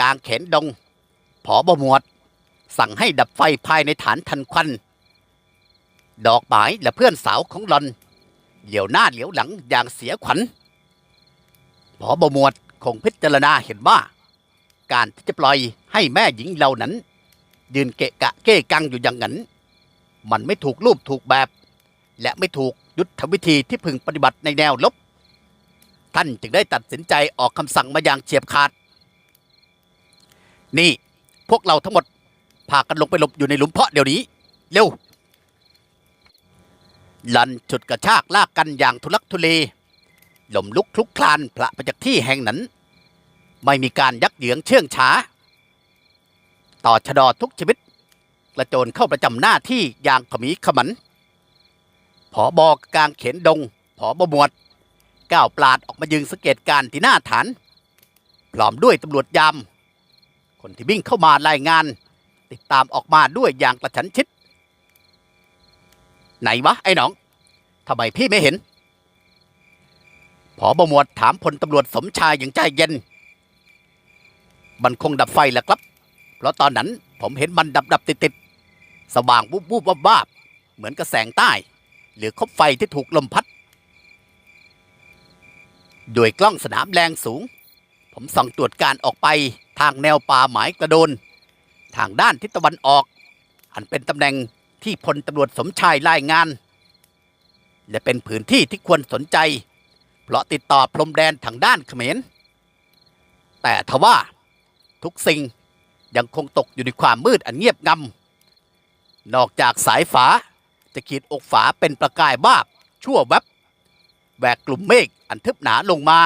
กลางเขนดงผอบหมวด สั่งให้ดับไฟภายในฐานทันควัน ดอกหมายและเพื่อนสาวของหลอน เหลียวหน้าเหลียวหลังอย่างเสียขวัญผอบหมวดคงพิจารณาเห็นว่า การที่จะปล่อยให้แม่หญิงเหล่านั้น ยืนเกะกะเก้กังอยู่อย่างนั้น มันไม่ถูกรูปถูกแบบ และไม่ถูกยุทธวิธีที่พึงปฏิบัติในแนวลบ ท่านจึงได้ตัดสินใจออกคำสั่งมาอย่างเฉียบขาด นี่ พวกเราทั้งหมดพากันลงไปหลบอยู่ในหลุมเพาะเดี๋ยวนี้ เร็ว ลันฉุดกระชากลากกันอย่างทุลักทุเลหล่มลุกคลุกคลานพระไปจากที่แห่งนั้น ไม่มีการยักเยืองเชื่องช้า ต่อชะดอทุกชีวิต กระโจนเข้าประจำหน้าที่อย่างขมีขมันผอบอกกลางเขนดงผอบหมวดก้าวปลาดออกมายืนสังเกตการที่หน้าฐาน พร้อมด้วยตำรวจยาม คนที่วิ่งเข้ามารายงาน ติดตามออกมาด้วยอย่างกระชั้นชิด ไหนวะไอ้หนองทำไมพี่ไม่เห็นผอบหมวดถามพลตำรวจสมชายอย่างใจเย็น มันคงดับไฟแหละครับ เพราะตอนนั้นผมเห็นมันดับดับติดติดสว่างวูบวูบวับวาบเหมือนกระแสงใต้ หรือคบไฟที่ถูกลมพัดด้วยกล้องสนามแรงสูง ผมส่องตรวจการออกไป ทางแนวป่าหมายกระโดน ทางด้านทิศตะวันออก อันเป็นตำแหน่งที่พลตำรวจสมชายรายงาน และเป็นพื้นที่ที่ควรสนใจ เพราะติดต่อพรมแดนทางด้านเขมร แต่ทว่าทุกสิ่งยังคงตกอยู่ในความมืดอันเงียบงำนอกจากสายฝาจะขีดอกฝาเป็นประกายบ้าบชั่วแวบแหวกกลุ่มเมฆอันทึบหนาลงมา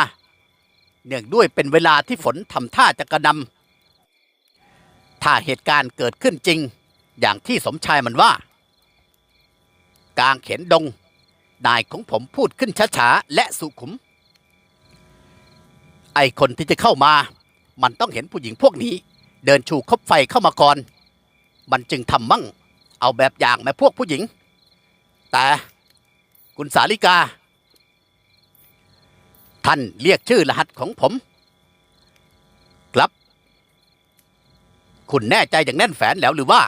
เนื่องด้วยเป็นเวลาที่ฝนทำท่าจะกระนำถ้าเหตุการณ์เกิดขึ้นจริง อย่างที่สมชายมันว่า กลางเข็นดง นายของผมพูดขึ้นช้าๆ และสุขุม ไอคนที่จะเข้ามา มันต้องเห็นผู้หญิงพวกนี้ เดินชูคบไฟเข้ามาก่อน มันจึงทำมั่ง เอาแบบอย่างแม่พวกผู้หญิง แต่คุณสาลิกา ท่านเรียกชื่อรหัสของผม ครับ คุณแน่ใจอย่างแน่นแฟนแล้วหรือว่า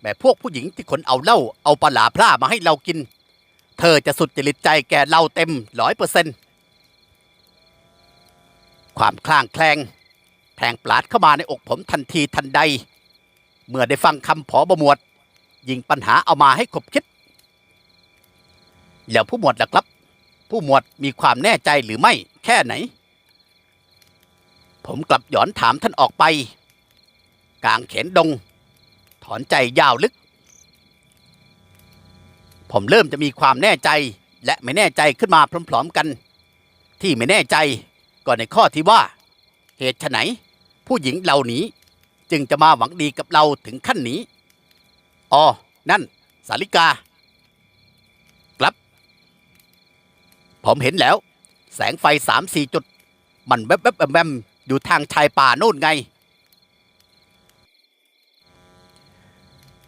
แม่พวกผู้หญิงที่คนเอาเหล้าเอาปลาหลาพร่ามาให้เรากิน เธอจะสุดจริตใจแก่เราเต็มร้อยเปอร์เซ็นต์ความคลางแคลงแทงปลาดเข้ามาในอกผมทันทีทันใด เมื่อได้ฟังคำผอบหมวด ยิงปัญหาเอามาให้คบคิด แล้วผู้หมวดล่ะครับ ผู้หมวดมีความแน่ใจหรือไม่แค่ไหน ผมกลับหย้อนถามท่านออกไป กลางเขนดง ถอนใจยาวลึก ผมเริ่มจะมีความแน่ใจและไม่แน่ใจขึ้นมาพร้อม ๆกัน ที่ไม่แน่ใจก็ในข้อที่ว่า เหตุไฉนผู้หญิงเหล่านี้จึงจะมาหวังดีกับเราถึงขั้นนี้อ๋อนั่น สาลิกา ครับ ผมเห็นแล้ว แสงไฟสามสี่จุด มันแวบๆแวมแวมๆอยู่ทางชายป่าโน่นไง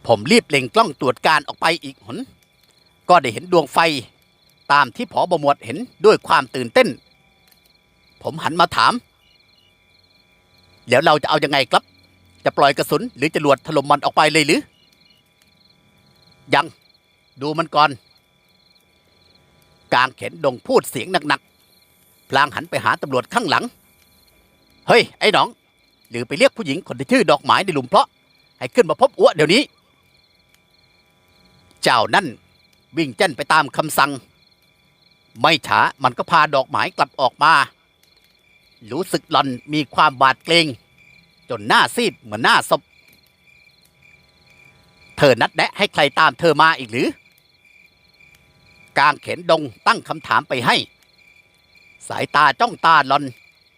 ผมรีบเล็งกล้องตรวจการออกไปอีกหน ก็ได้เห็นดวงไฟ ตามที่ผอบหมวดเห็นด้วยความตื่นเต้น ผมหันมาถาม แล้วเราจะเอายังไงครับ จะปล่อยกระสุนหรือจะลวดถล่มมันออกไปเลยหรือ ยัง ดูมันก่อน กลางเข็นดงพูดเสียงหนักๆ พลางหันไปหาตำรวจข้างหลัง เฮ้ย ไอ้หนอง หรือไปเรียกผู้หญิงคนที่ชื่อดอกไม้ในหลุมเพาะ ให้ขึ้นมาพบอ้วเดี๋ยวนี้ เจ้านั่นวิ่งเจ้นไปตามคำสั่ง ไม่ช้ามันก็พาดอกไม้กลับออกมา รู้สึกหลอนมีความบาดเกรงจนหน้าซีดเหมือนหน้าศพ เธอนัดแนะให้ใครตามเธอมาอีกหรือ กลางเข็นดงตั้งคำถามไปให้ สายตาจ้องตาหลอน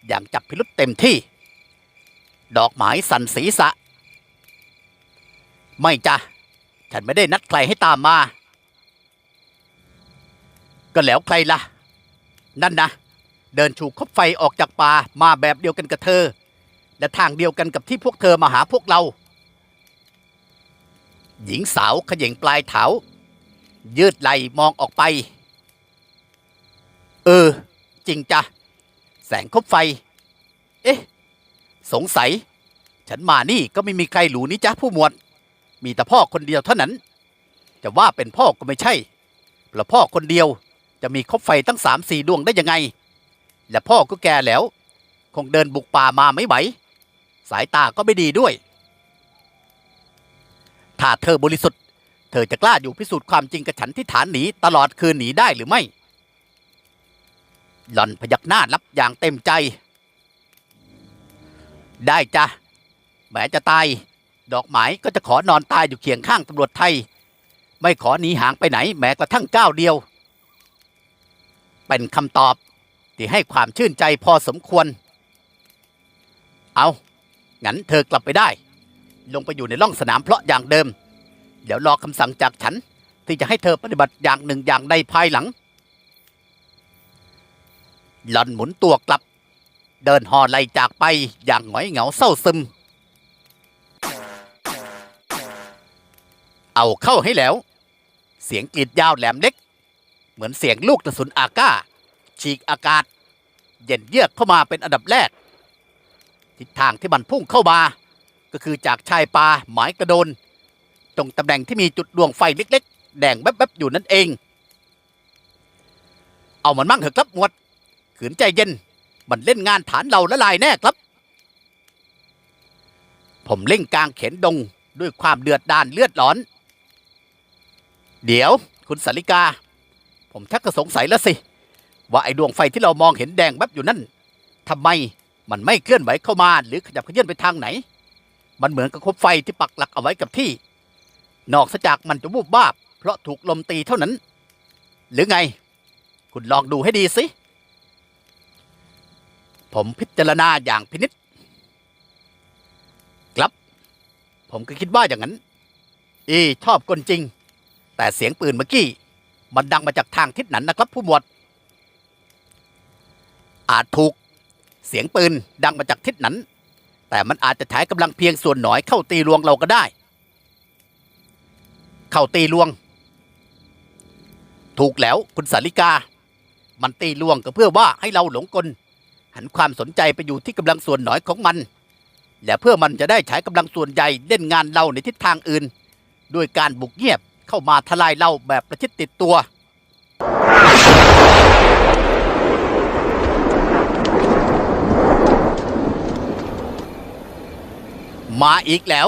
อย่างจับพิรุษเต็มที่ ดอกไม้สั่นศีรษะ ไม่จ้ะ ฉันไม่ได้นัดใครให้ตามมา ก็แล้วใครล่ะ นั่นนะ เดินชูคบไฟออกจากป่ามาแบบเดียวกันกับเธอ และทางเดียวกันกับที่พวกเธอมาหาพวกเรา หญิงสาวเขย่งปลายเท้า ยืดไหลมองออกไป เออ จริงจ้ะ แสงคบไฟ เอ๊ะ สงสัย ฉันมานี่ก็ไม่มีใครรู้นี่จ้ะผู้หมวด มีแต่พ่อคนเดียวเท่านั้น จะว่าเป็นพ่อก็ไม่ใช่เพราะพ่อคนเดียวจะมีคบไฟตั้งสามสี่ดวงได้ยังไง และพ่อก็แก่แล้ว คงเดินบุกป่ามาไม่ไหว สายตาก็ไม่ดีด้วย ถ้าเธอบริสุทธิ์ เธอจะกล้าอยู่พิสูจน์ความจริงกับฉันที่ฐานหนีตลอดคืนหนีได้หรือไม่ หล่อนพยักหน้ารับอย่างเต็มใจ ได้จ้ะแม้จะตาย ดอกไม้ก็จะขอนอนตายอยู่เคียงข้างตำรวจไทย ไม่ขอหนีห่างไปไหนแม้กระทั่งก้าวเดียว เป็นคำตอบที่ให้ความชื่นใจพอสมควร เอางั้นเธอกลับไปได้ ลงไปอยู่ในร่องสนามเพลาะอย่างเดิม เดี๋ยวรอคำสั่งจากฉัน ที่จะให้เธอปฏิบัติอย่างหนึ่งอย่างใดภายหลัง หล่อนหมุนตัวกลับ เดินห่อไหลจากไปอย่างหงอยเหงาเศร้าซึม เอาเข้าให้แล้ว เสียงกรีดยาวแหลมเล็ก เหมือนเสียงลูกกระสุนอาก้า ฉีกอากาศ เย็นเยือกเข้ามาเป็นอันดับแรก ทิศทางที่มันพุ่งเข้ามา ก็คือจากชายป่าหมายกระโดน ตรงตำแหน่งที่มีจุดดวงไฟเล็ก ๆ แดงแวบๆอยู่นั่นเอง เอามันมั่งเถอะครับหมวด ขืนใจเย็น มันเล่นงานฐานเราละลายแน่ครับ ผมเล่งกลางเข็นดงด้วยความเดือดดานเลือดร้อน เดี๋ยว คุณสาริกา ผมชักจะสงสัยแล้วสิ ว่าไอ้ดวงไฟที่เรามองเห็นแดงแวบอยู่นั่นทำไมมันไม่เคลื่อนไหวเข้ามาหรือขยับเขยื่อนไปทางไหน มันเหมือนกับคบไฟที่ปักหลักเอาไว้กับที่ นอกจากมันจะวูบวาบ เพราะถูกลมตีเท่านั้น หรือไง คุณลองดูให้ดีสิ ผมพิจารณาอย่างพินิษครับ ผมก็คิดว่าอย่างนั้น อีชอบกลจริง แต่เสียงปืนเมื่อกี้ มันดังมาจากทางทิศนั้นนะครับ ผู้หมวด อาจถูก เสียงปืนดังมาจากทิศนั้น แต่มันอาจจะใช้กำลังเพียงส่วนหน่อยเข้าตีลวงเราก็ได้ เข้าตีลวง ถูกแล้วคุณสาริกา มันตีลวงก็เพื่อว่าให้เราหลงกล หันความสนใจไปอยู่ที่กำลังส่วนน่อยของมัน และเพื่อมันจะได้ใช้กำลังส่วนใหญ่เล่นงานเราในทิศทางอื่น ด้วยการบุกเงียบเข้ามาทลายเราแบบประชิดติดตัวมาอีกแล้ว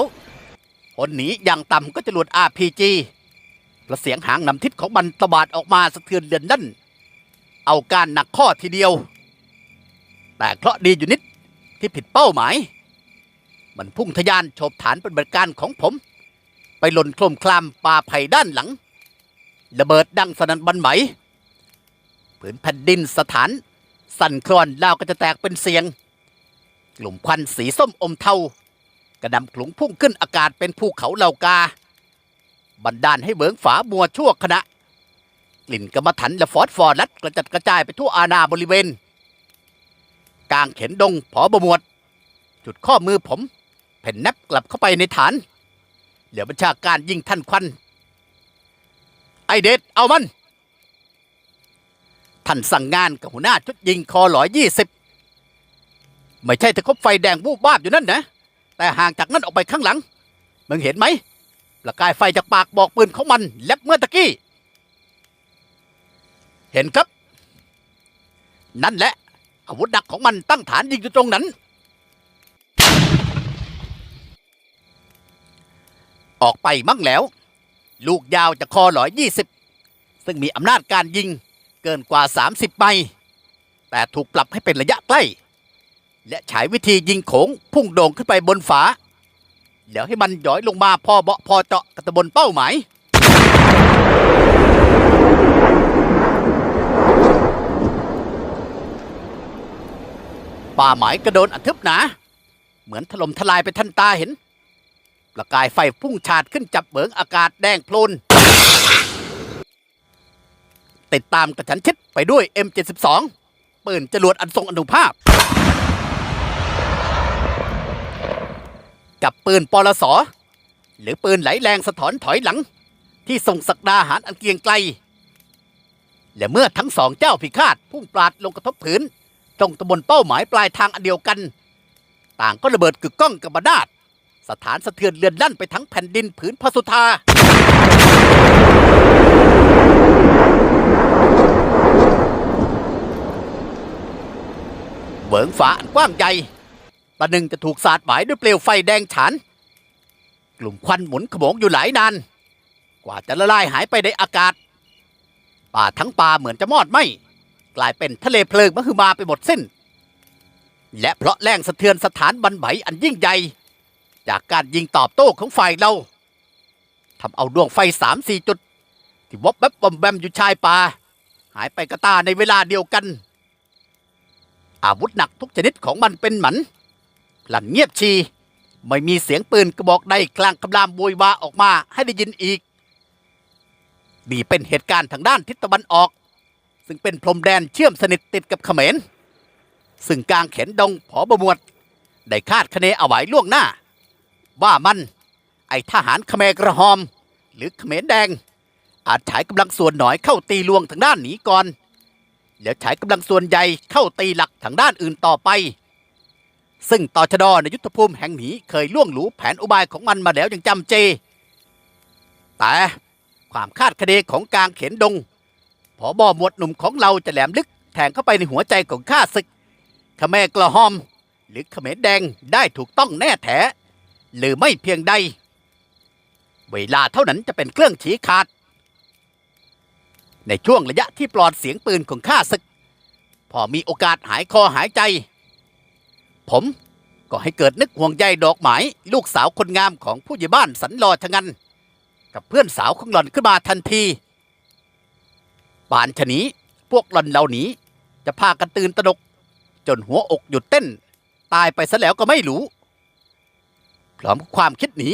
คนหนีอย่างต่ำก็จะหลุด RPG ประเสียงหางนำทิศของมันตะบาดออกมาสะเทือนเดือนนั่น เอาการหนักข้อทีเดียว แต่เคราะห์ดีอยู่นิดที่ผิดเป้าหมาย มันพุ่งทะยานโฉบฐานปฏิบัติการของผม ไปหล่นโคลมคลามป่าไผ่ด้านหลัง ระเบิดดังสนั่นบันไหมผืนแผ่นดินสถาน สั่นคลอนลาวก็จะแตกเป็นเสียง กลุ่มควันสีส้มอมเทา กระดำขลุงพุ่งขึ้นอากาศเป็นภูเขาเหล่ากา บันดาลให้เบิงฝาบัวชั่วขณะ กลิ่นกรรมฐานและฟอสฟอรัสกระจัดกระจายไปทั่วอาณาบริเวณ กลางเข็นดงผอบมวด จุดข้อมือผมเพ่นแนบกลับเข้าไปในฐาน เหลือบัญชาการยิงทันควันไอเดดเอามัน ท่านสั่งงานกับหัวหน้าชุดยิงคอหลอยยี่สิบไม่ใช่ตะคบไฟแดงวูบวาบอยู่นั่นนะ แต่ห่างจากนั้นออกไปข้างหลัง มึงเห็นไหมประกายไฟจากปากบอกปืนของมันแลบเมื่อตะกี้ เห็นครับ นั่นแหละ อาวุธหนักของมันตั้งฐานยิงอยู่ตรงนั้น ออกไปมั่งแล้ว ลูกยาวจากคอหลอยยี่สิบซึ่งมีอำนาจการยิงเกินกว่า 30ไมล์แต่ถูกปรับให้เป็นระยะใกล้ และใช้วิธียิงโขงพุ่งโด่งขึ้นไปบนฝา แล้วให้มันหย้อยลงมาพอเบาะพอเจาะกับตะบนเป้าหมายป่าหมายกระโดนอันทึบหนา เหมือนถล่มทลายไปทันตาเห็น ประกายไฟพุ่งฉาดขึ้นจับเบิงอากาศแดงโพลน ติดตามกระชันชิดไปด้วย M72 ปืนจรวดอันทรงอนุภาพ กับปืนปลสหรือปืนไหลแรงสะท้อนถอยหลัง ที่ส่งสักดาหารอันเกรียงไกล และเมื่อทั้งสองเจ้าพิฆาตพุ่งปราดลงกระทบผืนตรงตำบลเป้าหมายปลายทางอันเดียวกัน ต่างก็ระเบิดกึกก้องกับบาดาดสถานสะเทือนเลือนลั่นไปทั้งแผ่นดินผืนพระสุธาเหวิงฝาอันกว้างใหญ่ ประหนึ่งจะถูกสาดหมายด้วยเปลวไฟแดงฉาน กลุ่มควันหมุนขโมงอยู่หลายนาน กว่าจะละลายหายไปในอากาศ ป่าทั้งป่าเหมือนจะมอดไหมกลายเป็นทะเลเพลิงมหึมาไปหมดสิ้น และเพราะแรงสะเทือนสถานบันไหวอันยิ่งใหญ่จากการยิงตอบโต้ของฝ่ายเราทำเอาดวงไฟสามสี่จุด ที่วบแวบวอมแวมอยู่ชายป่า หายไปกระตาในเวลาเดียวกัน อาวุธหนักทุกชนิดของมันเป็นหมัน หลั่นเงียบชี ไม่มีเสียงปืนกระบอกใดกลางคำรามโวยวาออกมาให้ได้ยินอีก นี่เป็นเหตุการณ์ทางด้านทิศตะวันออก ซึ่งเป็นพรมแดนเชื่อมสนิทติดกับเขมร ซึ่งกลางเขนดงผอบมวด ได้คาดคะเนเอาไว้ล่วงหน้า ว่ามันไอทหารเขมรกระหอม หรือเขมรแดง อาจฉายกำลังส่วนหน่อยเข้าตีลวงทางด้านหนีก่อนแล้วฉายกำลังส่วนใหญ่เข้าตีหลักทางด้านอื่นต่อไป ซึ่งต่อชดในยุทธภูมิแห่งนี้เคยล่วงหลูแผนอุบายของมันมาแล้วอย่างจำเจ แต่ความคาดคะเนของกลางเขนดงผอบอหมวดหนุ่มของเราจะแหลมลึกแทงเข้าไปในหัวใจของข้าศึกขแมกระหอม หรือเขมรแดงได้ถูกต้องแน่แท้ หรือไม่เพียงใด เวลาเท่านั้นจะเป็นเครื่องชี้ขาด ในช่วงระยะที่ปลอดเสียงปืนของข้าศึก พอมีโอกาสหายคอหายใจ ผมก็ให้เกิดนึกห่วงใยดอกไม้ลูกสาวคนงามของผู้ใหญ่บ้านสันลอชะงัน กับเพื่อนสาวของหล่อนขึ้นมาทันทีป่านชะนี้พวกหล่อนเหล่านี้จะพากันตื่นตระหนก จนหัวอกหยุดเต้น ตายไปซะแล้วก็ไม่รู้ พร้อมกับความคิดหนี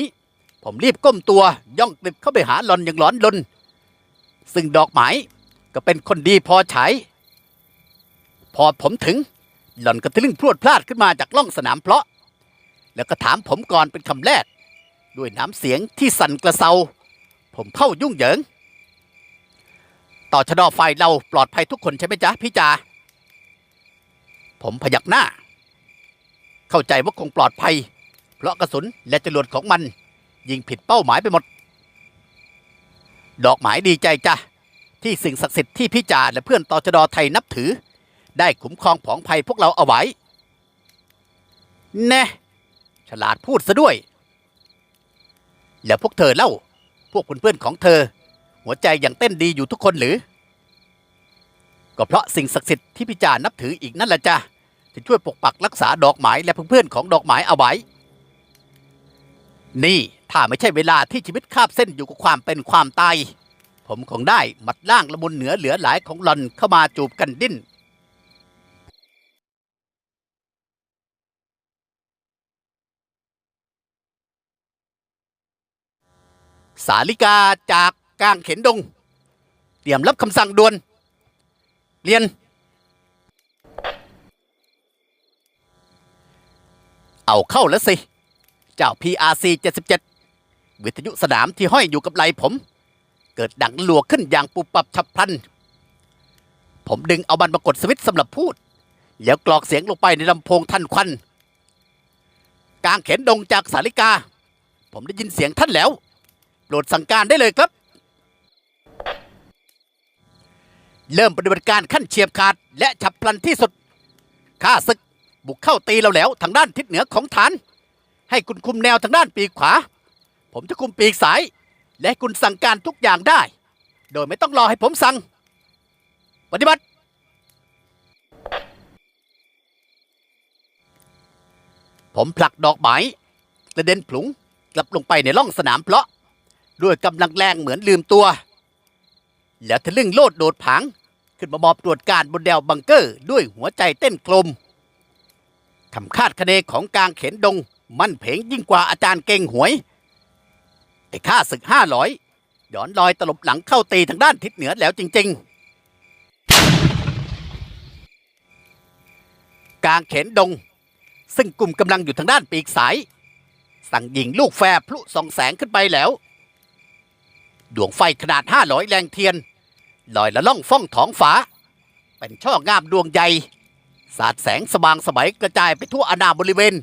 ผมรีบก้มตัวย่องกลิบเข้าไปหาหลอนอย่างหลอนลน ซึ่งดอกไม้ก็เป็นคนดีพอใช้ พอผมถึง หล่อนก็ทะลึ่งพรวดพลาดขึ้นมาจากล่องสนามเพลาะ แล้วก็ถามผมก่อนเป็นคำแรก ด้วยน้ำเสียงที่สั่นกระเซา ผมเข้ายุ่งเหยิง ต่อชะดอไฟเราปลอดภัยทุกคนใช่ไหมจ๊ะพี่จาผมพยักหน้า เข้าใจว่าคงปลอดภัย เพราะกระสุนและจรวดของมัน ยิงผิดเป้าหมายไปหมด ดอกหมายดีใจจ้ะที่สิ่งศักดิ์สิทธิ์ที่พี่จาและเพื่อนต่อชะดไทยนับถือ ได้คุ้มครองผองภัยพวกเราเอาไว้ แน่ ฉลาดพูดซะด้วย แล้วพวกเธอเล่า พวกเพื่อนๆของเธอ หัวใจยังเต้นดีอยู่ทุกคนหรือ ก็เพราะสิ่งศักดิ์สิทธิ์ที่พี่จารนับถืออีกนั่นแหละจ้ะที่ช่วยปกปักรักษาดอกไม้และเพื่อนๆของดอกไม้เอาไว้ นี่ถ้าไม่ใช่เวลาที่ชีวิตคาบเส้นอยู่กับความเป็นความตาย ผมคงได้มัดล่างละมุนเหนือเหลือหลายของหลอนเข้ามาจูบกันดิ้น สาลิกาจากกลางเข็นดง เตรียมรับคำสั่งด่วน เรียน เอาเข้าแล้วสิ เจ้า PRC 77 วิทยุสนามที่ห้อยอยู่กับไหลผม เกิดดังลัวขึ้นอย่างปุบปับฉับพลัน ผมดึงเอามันมากดสวิตช์สำหรับพูด แล้วกรอกเสียงลงไปในลำโพงทันควันกลางเข็นดงจากสาลิกา ผมได้ยินเสียงท่านแล้ว โปรดสั่งการได้เลยครับ เริ่มปฏิบัติการขั้นเฉียบขาด และฉับพลันที่สุดข้าศึกบุกเข้าตีเราแล้วทางด้านทิศเหนือของฐาน ให้คุณคุมแนวทางด้านปีกขวา ผมจะคุมปีกซ้าย และคุณสั่งการทุกอย่างได้ โดยไม่ต้องรอให้ผมสั่ง ปฏิบัติ ผมผลักดอกไม้กระเด็นผลุงกลับลงไปในร่องสนามเพลาะ ด้วยกำลังแรงเหมือนลืมตัว แล้วทะลึ่งโลดโดดผางขึ้นมามอบตรวจการบนแนวบังเกอร์ด้วยหัวใจเต้นโคลมคำคาดคะเนของกลางเข็นดง มั่นเพงยิ่งกว่าอาจารย์เก่งหวย ไอ้ข้าศึกห้าร้อยย้อนลอยตลบหลังเข้าตีทางด้านทิศเหนือแล้วจริง ๆ กลางเข็นดง ซึ่งกลุ่มกำลังอยู่ทางด้านปีกสาย สั่งยิงลูกแฟร์พลุสองแสงขึ้นไปแล้ว ดวงไฟขนาด 500 แรงเทียน ลอยละล่องฟ้องท้องฟ้า เป็นช่องามดวงใหญ่ สาดแสงสว่างสมัยกระจายไปทั่วอาณาบริเวณ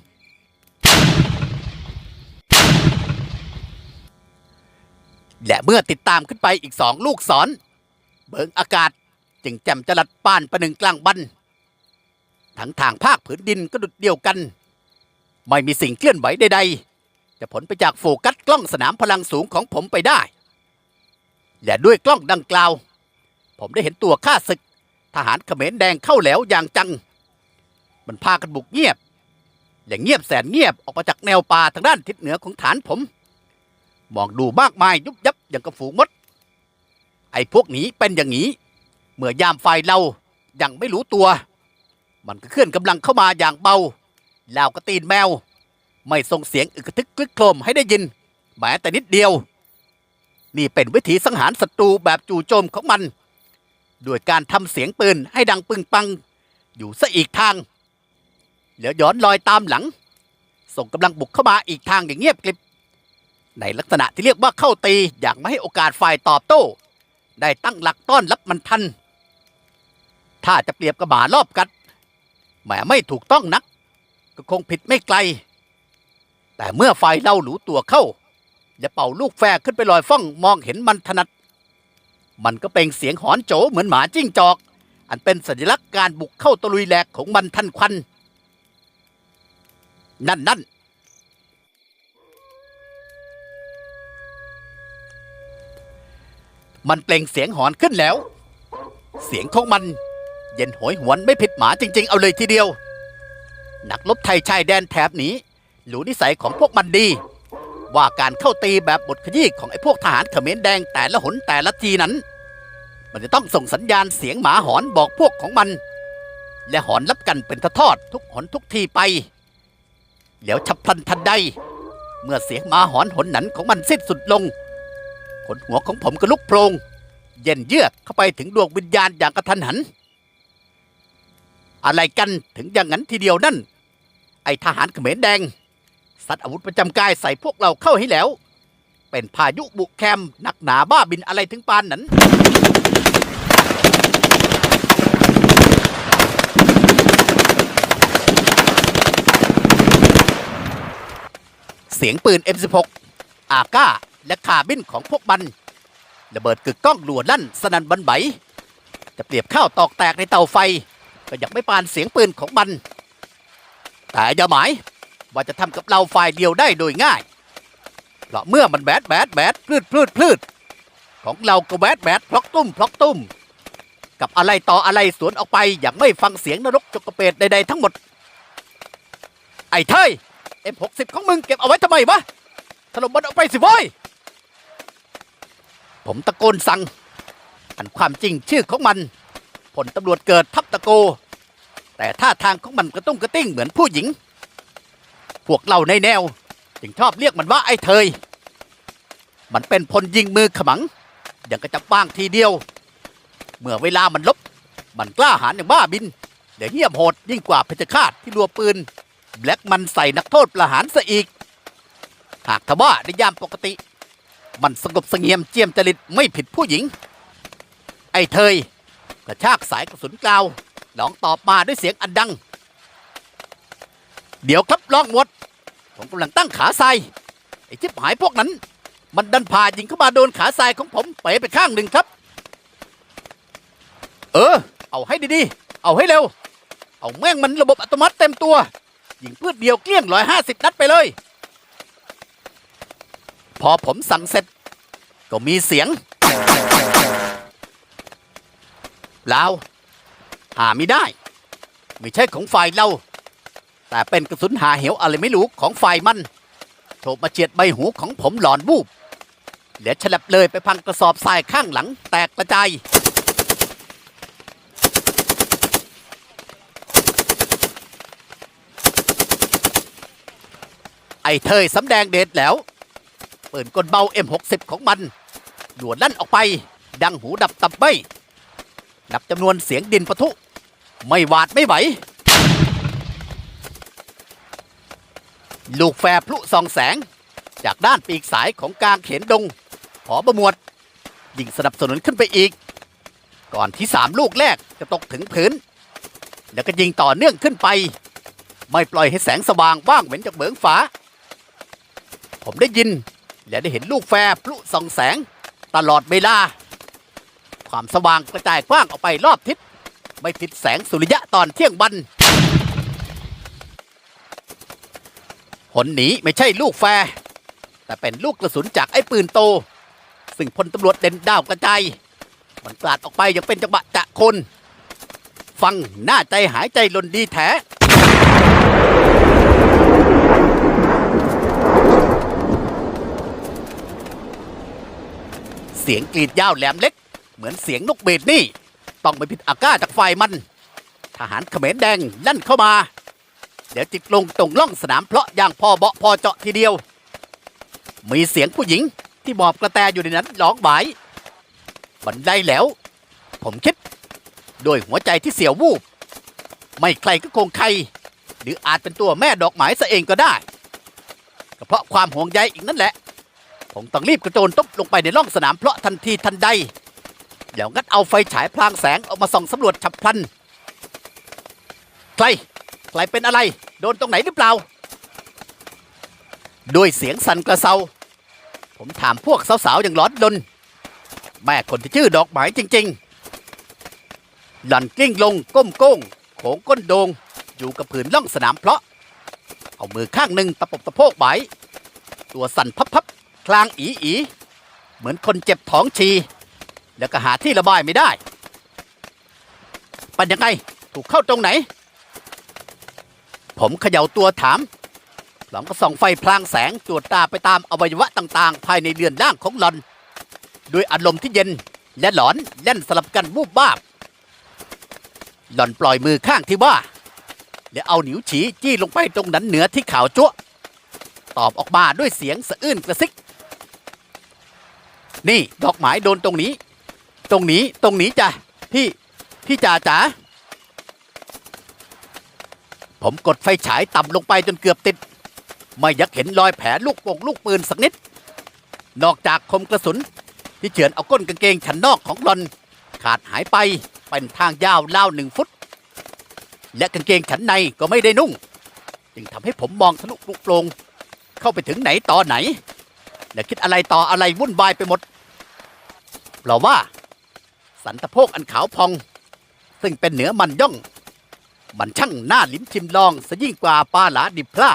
และเมื่อติดตามขึ้นไปอีกสองลูกศร เบิงอากาศจึงแจ่มจรัดป้านประหนึ่งกลางบันทั้งทางภาคผืนดินก็ดุดเดียวกัน ไม่มีสิ่งเคลื่อนไหวใดๆ จะผลไปจากโฟกัสกล้องสนามพลังสูงของผมไปได้ และด้วยกล้องดังกล่าว ผมได้เห็นตัวข้าศึก ทหารเขมรแดงเข้าแหลวอย่างจัง มันพากันบุกเงียบ และเงียบแสนเงียบออกมาจากแนวป่าทางด้านทิศเหนือของฐานผม มองดูมากมายยุบยับอย่างกระฝูงมด ไอ้พวกนี้เป็นอย่างนี้ เมื่อยามไฟเรายังไม่รู้ตัว มันก็เคลื่อนกำลังเข้ามาอย่างเบาลาวกระตีนแมว ไม่ส่งเสียงอึกทึกคลึกโครมให้ได้ยินแม้แต่นิดเดียว นี่เป็นวิธีสังหารศัตรูแบบจู่โจมของมัน ด้วยการทำเสียงปืนให้ดังปึงปัง อยู่ซะอีกทาง แล้วย้อนลอยตามหลัง ส่งกำลังบุกเข้ามาอีกทางอย่างเงียบกริบ ในลักษณะที่เรียกว่าเข้าตีอย่างไม่ให้โอกาสฝ่ายตอบโต้ ได้ตั้งหลักต้อนรับมันทัน ถ้าจะเปรียบกับารอบกัดแหมไม่ถูกต้องนัก ก็คงผิดไม่ไกล แต่เมื่อฝ่ายเราหลูตัวเข้า และเป่าลูกแฟร์ขึ้นไปลอยฟ้องมองเห็นมันถนัด มันก็เป็นเสียงหอนโจเหมือนหมาจิ้งจอก อันเป็นสัญลักษณ์การบุกเข้าตะลุยแหลกของมันทันควัน นั่นนั่นมันเปล่งเสียงหอนขึ้นแล้ว เสียงของมัน เย็นโหยหวนไม่ผิดหมาจริง ๆ เอาเลยทีเดียว นักรบไทยชายแดนแถบนี้หรูนิสัยของพวกมันดี ว่าการเข้าตีแบบบทขยี้ของไอ้พวกทหารเขมรแดงแต่ละหนแต่ละทีนั้น มันจะต้องส่งสัญญาณเสียงหมาหอนบอกพวกของมัน และหอนรับกันเป็นทอดทุกหนทุกทีไปแล้วฉับพลันทันใด เมื่อเสียงหมาหอนหนหนันของมันสิ้นสุดลง ขนหัวของผมก็ลุกโพลงเย็นเยือกเข้าไปถึงดวงวิญญาณอย่างกระทันหัน อะไรกันถึงอย่างนั้นทีเดียวนั่น ไอ้ทหารเขมรแดง สัตว์อาวุธประจำกายใส่พวกเราเข้าให้แล้ว เป็นพายุบุกแคมหนักหนาบ้าบินอะไรถึงปานนั้น เสียงปืน M16 อาก้า และคาบินของพวกมันระเบิดกึกก้องลัวลั่นสนันบันไหวจะเปรียบข้าวตอกแตกในเตาไฟ ก็ยังไม่ปานเสียงปืนของมัน แต่อย่าหมาย ว่าจะทำกับเราฝ่ายเดียวได้โดยง่ายเพราะเมื่อมันแบดแบดแบดพลืดพลืดพลืดของเราก็แบดแบดพลอกตุ้มพลอกตุ้ม กับอะไรต่ออะไรสวนออกไปอย่างไม่ฟังเสียงนรกจกกระเปดใดๆทั้งหมด ไอ้เทย M60 ของมึงเก็บเอาไว้ทำไมวะถล่มมันออกไปสิว้ยผมตะโกนสั่งอันความจริงชื่อของมันผลตำรวจเกิดทับตะโก แต่ท่าทางของมันกระตุ้งกระติ้งเหมือนผู้หญิง พวกเราในแนว จึงชอบเรียกมันว่าไอ้เทย มันเป็นพลยิงมือขมัง อย่างกระจับบ้างทีเดียว เมื่อเวลามันลบ มันกล้าหาญอย่างบ้าบิน เดี๋ยวเงียบโหดยิ่งกว่าเพชฌฆาตที่รัวปืน แบล็กมันใส่นักโทษประหารซะอีก หากทว่าในยามปกติ มันสงบสงี่ยมเจียมจริตไม่ผิดผู้หญิง ไอ้เทยกระชากสายกระสุนกลาวหลองตอบมาด้วยเสียงอันดัง เดี๋ยวครับลองหมด ผมกำลังตั้งขาทรายไอ้ชิบหายพวกนั้น มันดันพายิงเข้ามาโดนขาทรายของผมไปไปข้างหนึ่งครับ เออ เอาให้ดีๆ เอาให้เร็ว เอาแม่งมันระบบอัตโนมัติเต็มตัว ยิงพืชเดียวเกลี้ยงร้อยห้าสิบนัดไปเลย พอผมสั่งเสร็จ ก็มีเสียงลาวหาไม่ได้ ไม่ใช่ของฝ่ายเรา แต่เป็นกระสุนหาเหวอะไรไม่รู้ของฝ่ายมันโฉบมาเจียดใบหูของผมหลอนวูบเหลือฉลับเลยไปพังกระสอบทรายข้างหลังแตกกระจายไอ้เทยสำแดงเดชแล้วเปืนกลเบา M60 ของมันหลวนลั่นออกไป ดังหูดับตับไม่นับจำนวนเสียงดินปะทุ ไม่หวาดไม่ไหว ลูกแฟร์พลุส่องแสง จากด้านปีกสายของกลางเขนดงขอบมวดยิงสนับสนุนขึ้นไปอีก ก่อนที่สามลูกแรกจะตกถึงพื้น แล้วก็ยิงต่อเนื่องขึ้นไป ไม่ปล่อยให้แสงสว่างว่างเหมือนจากเบิงฟ้า ผมได้ยินและได้เห็นลูกแฟร์พลุส่องแสง ตลอดเวลา ความสว่างกระจายกว้างออกไปรอบทิศไม่ผิดแสงสุริยะตอนเที่ยงวัน หนหนีไม่ใช่ลูกแฟร์แต่เป็นลูกกระสุนจากไอ้ปืนโต ซึ่งพลตำรวจเด่นดาวกระจายมันกลาดออกไปยังเป็นจังหวะจะคน ฟังหน้าใจหายใจลนดีแท้เสียงกรีดยาวแหลมเล็ก เหมือนเสียงนกเบดนี่ ต้องไม่ผิดอากาจากฝ่ายมัน ทหารเขมรแดงลั่นเข้ามา เดี๋ยวจิตลงตรงล่องสนามเพลาะอย่างพอเบาะพอเจาะทีเดียว มีเสียงผู้หญิงที่หมอบกระแตอยู่ในนั้นร้องหมายบันไดแล้ว ผมคิดโดยหัวใจที่เสียววูบ ไม่ใครก็คงใคร หรืออาจเป็นตัวแม่ดอกไม้ซะเองก็ได้ก็เพราะความห่วงใยอีกนั่นแหละ ผมต้องรีบกระโจนตบลงไปในร่องสนามเพราะทันทีทันใดเดี๋ยวงัดเอาไฟฉายพลางแสงออกมาส่องสำรวจฉับพลัน ใคร ใครเป็นอะไร โดนตรงไหนหรือเปล่า ด้วยเสียงสั่นกระเซา ผมถามพวกสาวๆอย่างหลอนดนแม่คนที่ชื่อดอกไม้จริง ๆ หล่อนกลิ้งลงก้มโก้งโขงก้นโดง อยู่กับผืนล่องสนามเพลาะ เอามือข้างหนึ่งตะปบตะโพกไว้ตัวสั่นพับๆ คลางอีอีเหมือนคนเจ็บท้องชี แล้วก็หาที่ระบายไม่ได้ เป็นยังไง ถูกเข้าตรงไหน ผมเขย่าตัวถาม หลังก็ส่องไฟพลางแสงตรวจตาไปตามอวัยวะต่าง ๆ ภายในเรือนร่างของหลอนด้วยอารมณ์ที่เย็นและหลอนเล่นสลับกันวูบวาบหล่อนปล่อยมือข้างที่ว่า และเอาหนิวฉีจี้ลงไปตรงนั้นเหนือที่ขาวจั๊วตอบออกมาด้วยเสียงสะอื้นกระซิก นี่ดอกไม้โดนตรงนี้ ตรงนี้ตรงนี้จ้ะพี่พี่จ๋าจ๋า ผมกดไฟฉายต่ำลงไปจนเกือบติด ไม่อยักเห็นรอยแผลลูกโป่งลูกปืนสักนิด นอกจากคมกระสุน ที่เฉือนเอาก้นกางเกงชั้นนอกของหลอน ขาดหายไปเป็นทางยาวราหนึ่งฟุต และกางเกงชั้นในก็ไม่ได้นุ่ง จึงทำให้ผมมองทะลุลุกโปรงเข้าไปถึงไหนต่อไหนและคิดอะไรต่ออะไรวุ่นวายไปหมดเพราว่า สันตะโพกอันขาวพอง ซึ่งเป็นเหนือมันย่อง มันช่างหน้าลิ้มชิมลองซะยิ่งกว่าปลาหลาดิบพร่า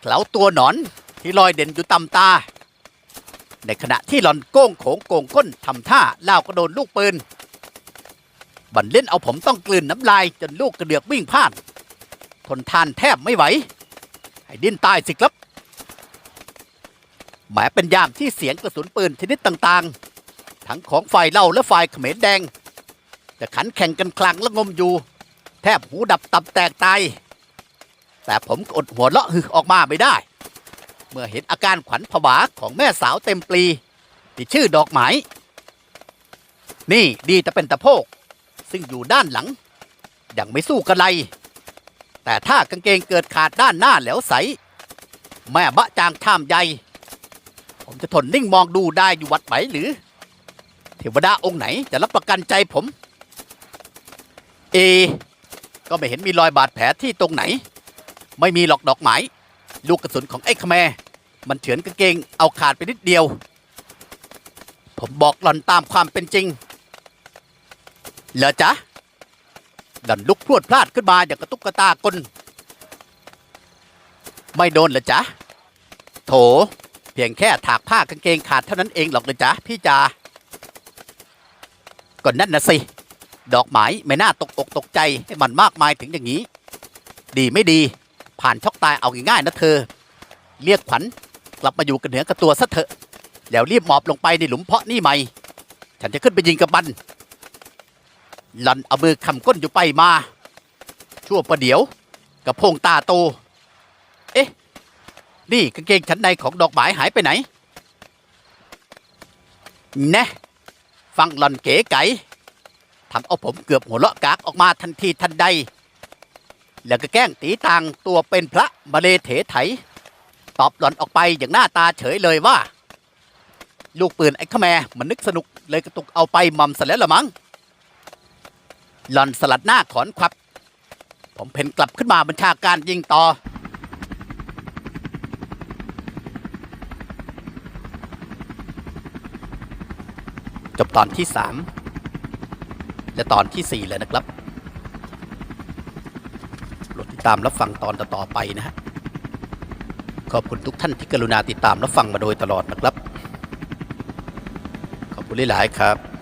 เขลาตัวหนอนที่ลอยเด่นอยู่ต่ำตา ในขณะที่หลอนโก้งโขงโกงก้นทำท่าเล่าวกระโดนลูกปืน บันเล่นเอาผมต้องกลืนน้ำลายจนลูกกระเดือกวิ่งพลาดทนทานแทบไม่ไหว ให้ดิ้นตายสิครับแหมเป็นยามที่เสียงกระสุนปืนชนิดต่างๆ ทั้งของฝ่ายเล่าและฝ่ายเขมรแดง จะขันแข่งกันคลังและงมอยู่ แทบหูดับตับแตกตายแต่ผมอดหัวเราะฮึออกมาไม่ได้ เมื่อเห็นอาการขวัญผวาของแม่สาวเต็มปลีที่ชื่อดอกไม้นี่ดีแต่เป็นตะโพก ซึ่งอยู่ด้านหลัง ยังไม่สู้กันไรแต่ถ้ากางเกงเกิดขาดด้านหน้าแหล้วใส แม่บะจางท่ามใหญ่ ผมจะทนนิ่งมองดูได้อยู่วัดไหมหรือ เทวดาองค์ไหนจะรับประกันใจผม เอ ก็ไม่เห็นมีรอยบาดแผลที่ตรงไหน ไม่มีหลอกดอกไม้ลูกกระสุนของไอ้ขแมมันเฉือนกางเกงเอาขาดไปนิดเดียว ผมบอกหล่อนตามความเป็นจริง เหรอจ๊ะหล่อนลุกพรวดพลาดขึ้นมาอย่างกระตุกกระตากลไม่โดนเหรอจ๊ะโถ เพียงแค่ถากผ้ากางเกงขาดเท่านั้นเองหรอกเลยจ๊ะพี่จ๋าก่อนนั่นนะสิ ดอกไม้ไม่น่าตกอกตกใจให้มันมากมายถึงอย่างนี้ ดีไม่ดี ผ่านช็อกตายเอาง่ายๆนะเธอ เรียกขวัญกลับมาอยู่กันเหนือกับตัวซะเถอะแล้วรีบหมอบลงไปในหลุมเพาะนี่ใหม่ ฉันจะขึ้นไปยิงกับมันหลันเอามือคำก้นอยู่ไปมา ชั่วประเดี๋ยวกับพงตาโต เอ๊ะ นี่กางเกงชั้นในของดอกไม้หายไปไหน แน่ฟังหล่อนเก๋ไก๋ ทำเอาผมเกือบหัวเราะกากออกมาทันทีทันใด แล้วก็แกล้งตีต่างตัวเป็นพระมาเลเถไถ ตอบหล่อนออกไปอย่างหน้าตาเฉยเลยว่า ลูกปืนไอ้ขแมมันนึกสนุกเลยกระตุกเอาไปมัมซะแล้วละมั้งหล่อนสลัดหน้าขอนควับ ผมเพ่นกลับขึ้นมาบัญชาการยิงต่อจบตอนที่สาม และตอนที่สี่เลยนะครับโปรดติดตามรับฟังตอนต่อๆไปนะฮะขอบคุณทุกท่านที่กรุณาติดตามรับฟังมาโดยตลอดนะครับ ขอบคุณหลายๆครับ